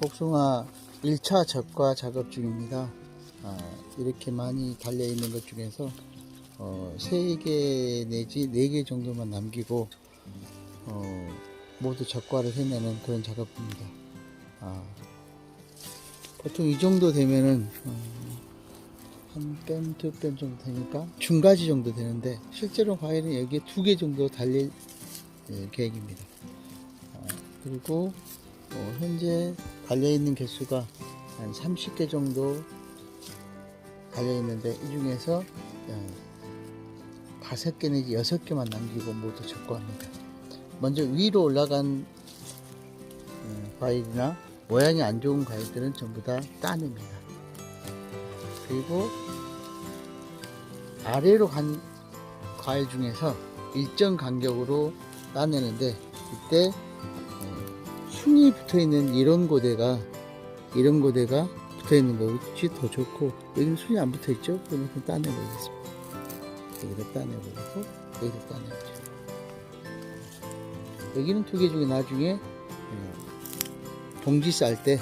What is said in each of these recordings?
복숭아 1차 적과 작업 중입니다. 아, 이렇게 많이 달려 있는 것 중에서 어, 3개 내지 4개 정도만 남기고 어, 모두 적과를 해내는 그런 작업입니다. 아, 보통 이 정도 되면은 어, 한 뺨, 두 뺨 정도 되니까 중가지 정도 되는데 실제로 과일은 여기에 두 개 정도 달릴 예, 계획입니다. 어, 그리고 어, 현재 달려있는 개수가 한 30개 정도 달려있는데 이 중에서 어, 다섯 개 내지 여섯 개만 남기고 모두 적고합니다. 먼저 위로 올라간 어, 과일이나 모양이 안 좋은 과일들은 전부 다 따냅니다. 그리고 아래로 간 과일 중에서 일정 간격으로 따내는데 이때 어, 순이 붙어 있는 이런 고대가 이런 고대가 붙어 있는 것이 더 좋고 여기는 순이 안 붙어 있죠? 그러면 따내버리겠습니다. 여기다 따내버리고 여기다 따내버리죠. 여기는 두 개 중에 나중에 어, 봉지 쌀 때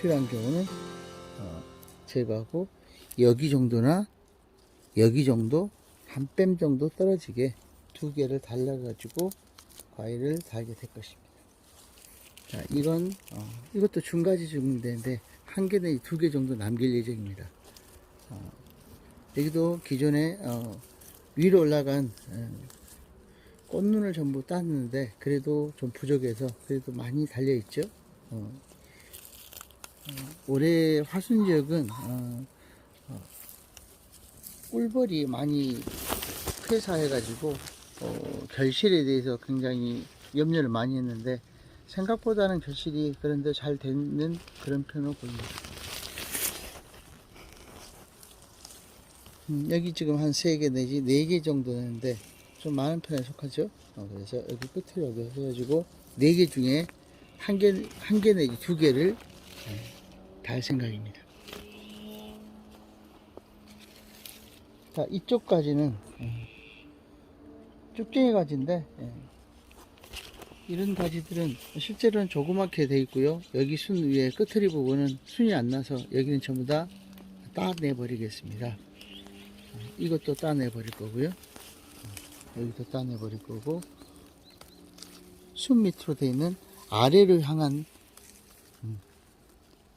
필요한 경우는 어, 제거하고 여기 정도나 여기 정도 한 뺨 정도 떨어지게 두 개를 달려가지고 과일을 달게 될 것입니다. 자, 이건 어, 이것도 중가지 중인데 한 개 내지 두 개 정도 남길 예정입니다. 어, 여기도 기존에 어, 위로 올라간 어, 꽃눈을 전부 땄는데 그래도 좀 부족해서 그래도 많이 달려 있죠. 어, 어, 올해 화순 지역은 어, 어, 꿀벌이 많이 폐사해가지고 어, 결실에 대해서 굉장히 염려를 많이 했는데 생각보다는 결실이 그런데 잘 되는 그런 편으로 보입니다. 음, 여기 지금 한 3개 내지 4개 정도 되는데 좀 많은 편에 속하죠. 어, 그래서 여기 끝을 여기 해가지고 4개 중에 한 개, 한개 내지 두 개를 달 생각입니다. 자, 이쪽까지는 음, 쭉쟁이 가지인데 예. 이런 가지들은 실제로는 조그맣게 돼 있고요. 여기 순 위에 끝트리 부분은 순이 안 나서 여기는 전부 다 따내 버리겠습니다. 어, 이것도 따내 버릴 거고요. 어, 여기도 따내 버릴 거고 순 밑으로 돼 있는 아래를 향한 음,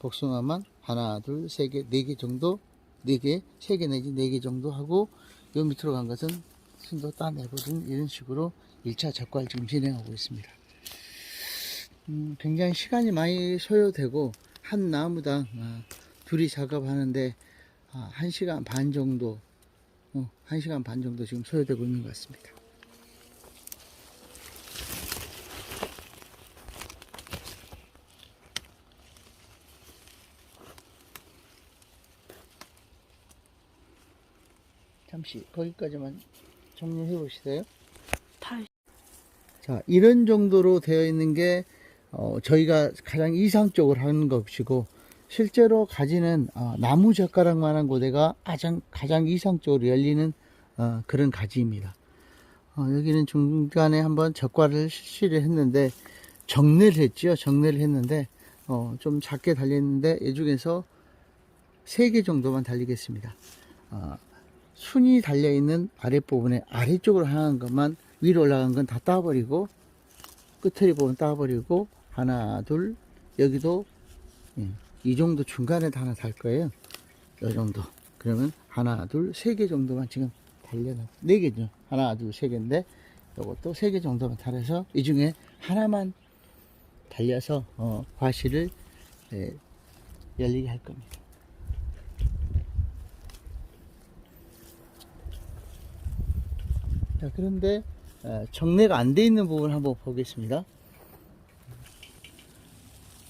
복숭아만 하나, 둘, 세 개, 네 개 정도, 네 개, 세 개 내지 네 개 정도 하고 요 밑으로 간 것은 순도 따내버린 이런 식으로 1차 적과를 지금 진행하고 있습니다. 음, 굉장히 시간이 많이 소요되고 한 나무당 아, 둘이 작업하는데 아, 1시간 반 정도 어, 1시간 반 정도 지금 소요되고 있는 것 같습니다. 잠시 거기까지만 정리해 보시세요. 자, 이런 정도로 되어 있는 게 어, 저희가 가장 이상적으로 하는 것이고 실제로 가지는 어, 나무 젓가락만한 고대가 가장 가장 이상적으로 열리는 어, 그런 가지입니다. 어, 여기는 중간에 한번 젓과를 실시를 했는데 정례를 했죠. 정례를 했는데 어, 좀 작게 달렸는데 이 중에서 세개 정도만 달리겠습니다. 어, 순이 달려있는 아랫부분에 아래쪽으로 향한 것만 위로 올라간 건 다 따버리고 끝을 부분 따버리고 하나 둘 여기도 예, 이 정도 중간에 다 하나 달 거예요. 이 정도. 그러면 하나 둘 세 개 정도만 지금 달려놔 네 개죠. 하나 둘 세 개인데 요것도 세 개 정도만 달아서 이 중에 하나만 달려서 어, 과실을 예, 열리게 할 겁니다. 자, 그런데 어, 정례가 안 돼 있는 부분 한번 보겠습니다.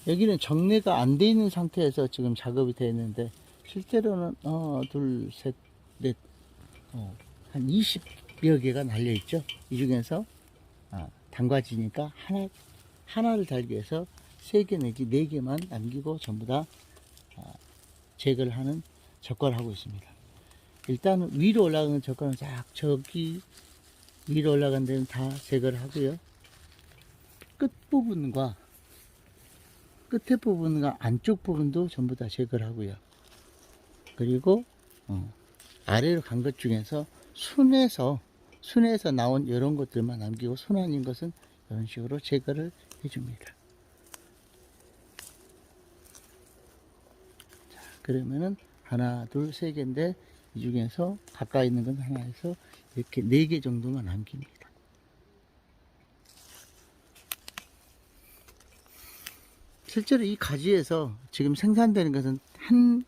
여기는 정례가 안 돼 있는 상태에서 지금 작업이 되어 있는데 실제로는 어, 둘, 셋, 넷, 어, 한 20여 개가 날려 있죠. 이 중에서 아, 단과지니까 하나 하나를 달기 위해서 세 개 내지 네 개만 남기고 전부 다 아, 제거를 하는 적과를 하고 있습니다. 일단 위로 올라가는 적과는 쫙 저기 위로 올라간 데는 다 제거를 하고요. 끝 부분과 끝에 부분과 안쪽 부분도 전부 다 제거를 하고요. 그리고 어, 아래로 간 것 중에서 순에서 순에서 나온 이런 것들만 남기고 순 아닌 것은 이런 식으로 제거를 해줍니다. 자, 그러면은 하나, 둘, 세 개인데 이 중에서 가까이 있는 건 하나에서 이렇게 네 개 정도만 남깁니다. 실제로 이 가지에서 지금 생산되는 것은 한,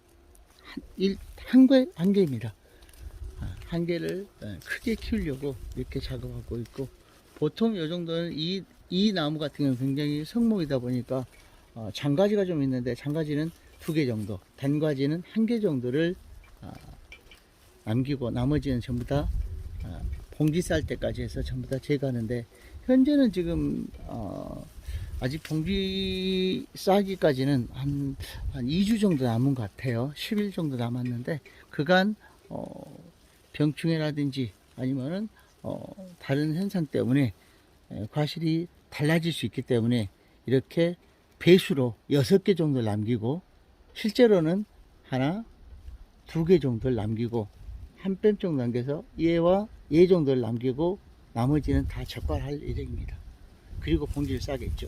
한, 일, 한 개, 한 개입니다. 아, 한 개를 어, 크게 키우려고 이렇게 작업하고 있고, 보통 이 정도는 이, 이 나무 같은 경우는 굉장히 성목이다 보니까, 어, 장가지가 좀 있는데, 장가지는 두 개 정도, 단가지는 한 개 정도를, 아, 남기고, 나머지는 전부 다, 아, 봉지 쌀 때까지 해서 전부 다 제거하는데, 현재는 지금, 어, 아직 봉지 싸기까지는 한, 한 2주 정도 남은 것 같아요. 10일 정도 남았는데, 그간, 어, 병충해라든지 아니면은, 어, 다른 현상 때문에 에, 과실이 달라질 수 있기 때문에 이렇게 배수로 6개 정도를 남기고, 실제로는 하나, 두 개 정도를 남기고, 한 뺨 정도 남겨서 얘와 얘 정도를 남기고, 나머지는 다 적발할 예정입니다. 그리고 봉지를 싸겠죠.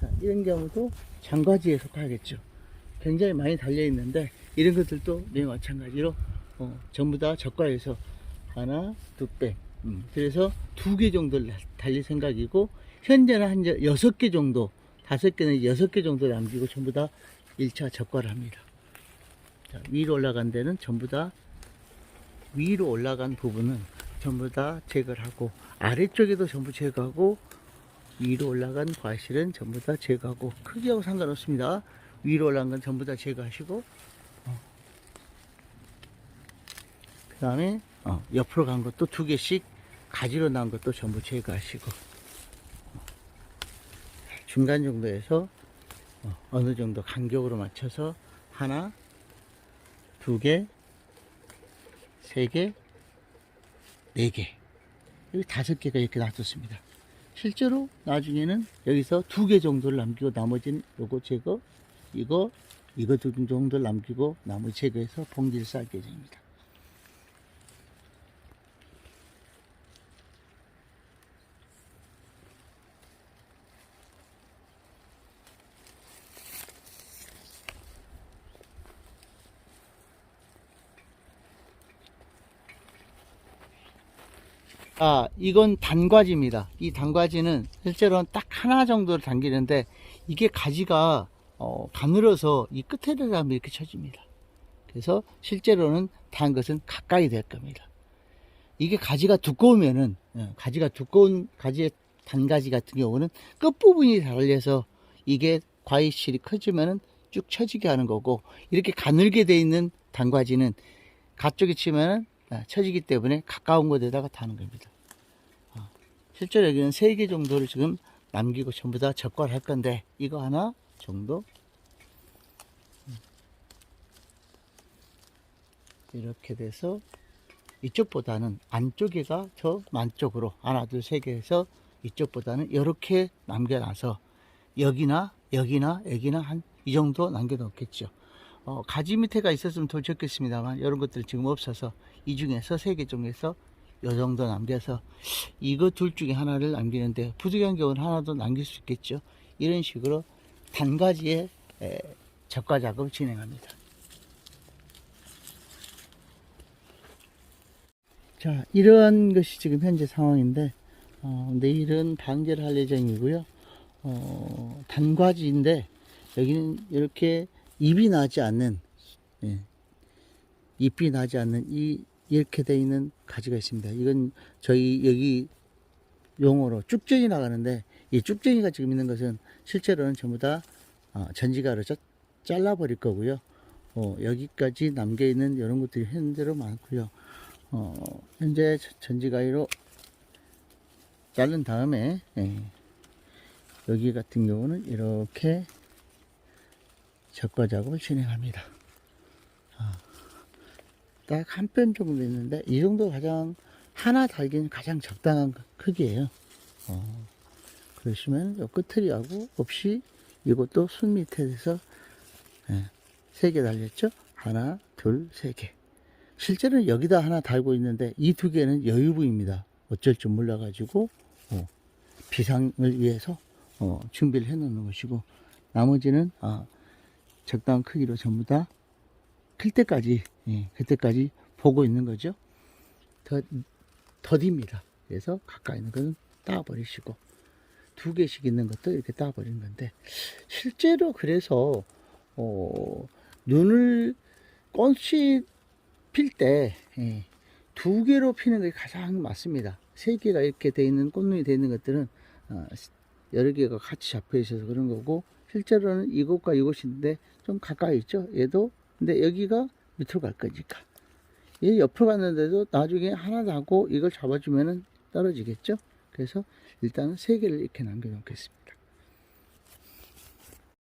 자, 이런 경우도 장과지에 속하겠죠. 굉장히 많이 달려 있는데 이런 것들도 네 마찬가지로 어, 전부 다 적과에서 하나, 두 배. 음, 그래서 두 개 정도를 달- 달릴 생각이고 현재는 한 여- 여섯 개 정도, 다섯 개는 여섯 개 정도 남기고 전부 다 1차 적과를 합니다. 자, 위로 올라간 데는 전부 다 위로 올라간 부분은 전부 다 제거를 하고 아래쪽에도 전부 제거하고 위로 올라간 과실은 전부 다 제거하고 크기하고 상관없습니다. 위로 올라간 건 전부 다 제거하시고 그 다음에 어, 옆으로 간 것도 두 개씩 가지로 난 것도 전부 제거하시고 어, 중간 정도에서 어, 느 정도 간격으로 맞춰서 하나 두 개, 세 개, 네 개, 여기 다섯 개가 이렇게 놔뒀습니다. 실제로 나중에는 여기서 두 개 정도를 남기고 나머지는 요거 제거, 이거, 이거 두개 정도를 남기고 나머지 제거해서 봉지를 쌀 예정입니다. 아, 이건 단과지입니다. 이 단과지는 실제로는 딱 하나 정도를 당기는데 이게 가지가 어, 가늘어서 이 끝에를 하면 이렇게 쳐집니다. 그래서 실제로는 단 것은 가까이 될 겁니다. 이게 가지가 두꺼우면은 예, 가지가 두꺼운 가지의 단가지 같은 경우는 끝부분이 달려서 이게 과일실이 커지면은 쭉 쳐지게 하는 거고 이렇게 가늘게 돼 있는 단과지는 가쪽에 치면은 아, 쳐지기 때문에 가까운 곳에다가 다는 겁니다. 어, 실제로 여기는 세개 정도를 지금 남기고 전부 다 적과할 건데 이거 하나 정도 음. 이렇게 돼서 이쪽보다는 안쪽에가 더 만쪽으로 하나 둘 세 개에서 이쪽보다는 이렇게 남겨놔서 여기나 여기나 여기나 한 이 정도 남겨놓겠죠. 어, 가지 밑에가 있었으면 더 좋겠습니다만 이런 것들 지금 없어서 이 중에서 세 개 중에서 요 정도 남겨서 이거 둘 중에 하나를 남기는데 부득이한 경우는 하나도 남길 수 있겠죠. 이런 식으로 단가지의 에, 적과 작업을 진행합니다. 자, 이런 것이 지금 현재 상황인데 어, 내일은 방제를 할 예정이고요. 어, 단과지인데 여기는 이렇게 잎이 나지 않는 예, 잎이 나지 않는 이 이렇게 돼 있는 가지가 있습니다. 이건 저희 여기 용어로 쭉전이 나가는데 이 쭉전이가 지금 있는 것은 실제로는 전부 다 어, 전지가로 자- 잘라버릴 거고요. 어, 여기까지 남겨 있는 이런 것들이 현재로 많고요. 어, 현재 전지가위로 자른 다음에 예, 여기 같은 경우는 이렇게 적과 작업을 진행합니다. 딱 한 뼘 정도 있는데 이 정도 가장 하나 달기는 가장 적당한 크기예요. 어, 그러시면 요 끝트리하고 없이 이것도 순 밑에서 예, 세개 달렸죠? 하나, 둘, 세 개. 실제로는 여기다 하나 달고 있는데 이 두 개는 여유부입니다. 어쩔 줄 몰라 가지고 어, 비상을 위해서 어, 준비를 해 놓는 것이고 나머지는 아, 적당한 크기로 전부 다 클 때까지 예, 그때까지 보고 있는 거죠. 더 더딥니다. 그래서 가까이 있는 것은 따버리시고 두 개씩 있는 것도 이렇게 따버리는 건데 실제로 그래서 어, 눈을 꽃이 필때 예, 두 개로 피는 게 가장 맞습니다. 세 개가 이렇게 돼 있는 꽃눈이 돼 있는 것들은 어, 여러 개가 같이 잡혀 있어서 그런 거고 실제로는 이곳과 이곳인데 좀 가까이 있죠. 얘도 근데 여기가 밑으로 갈 거니까 얘 옆으로 갔는데도 나중에 하나 나고 이걸 잡아주면은 떨어지겠죠. 그래서 일단은 세 개를 이렇게 남겨 놓겠습니다.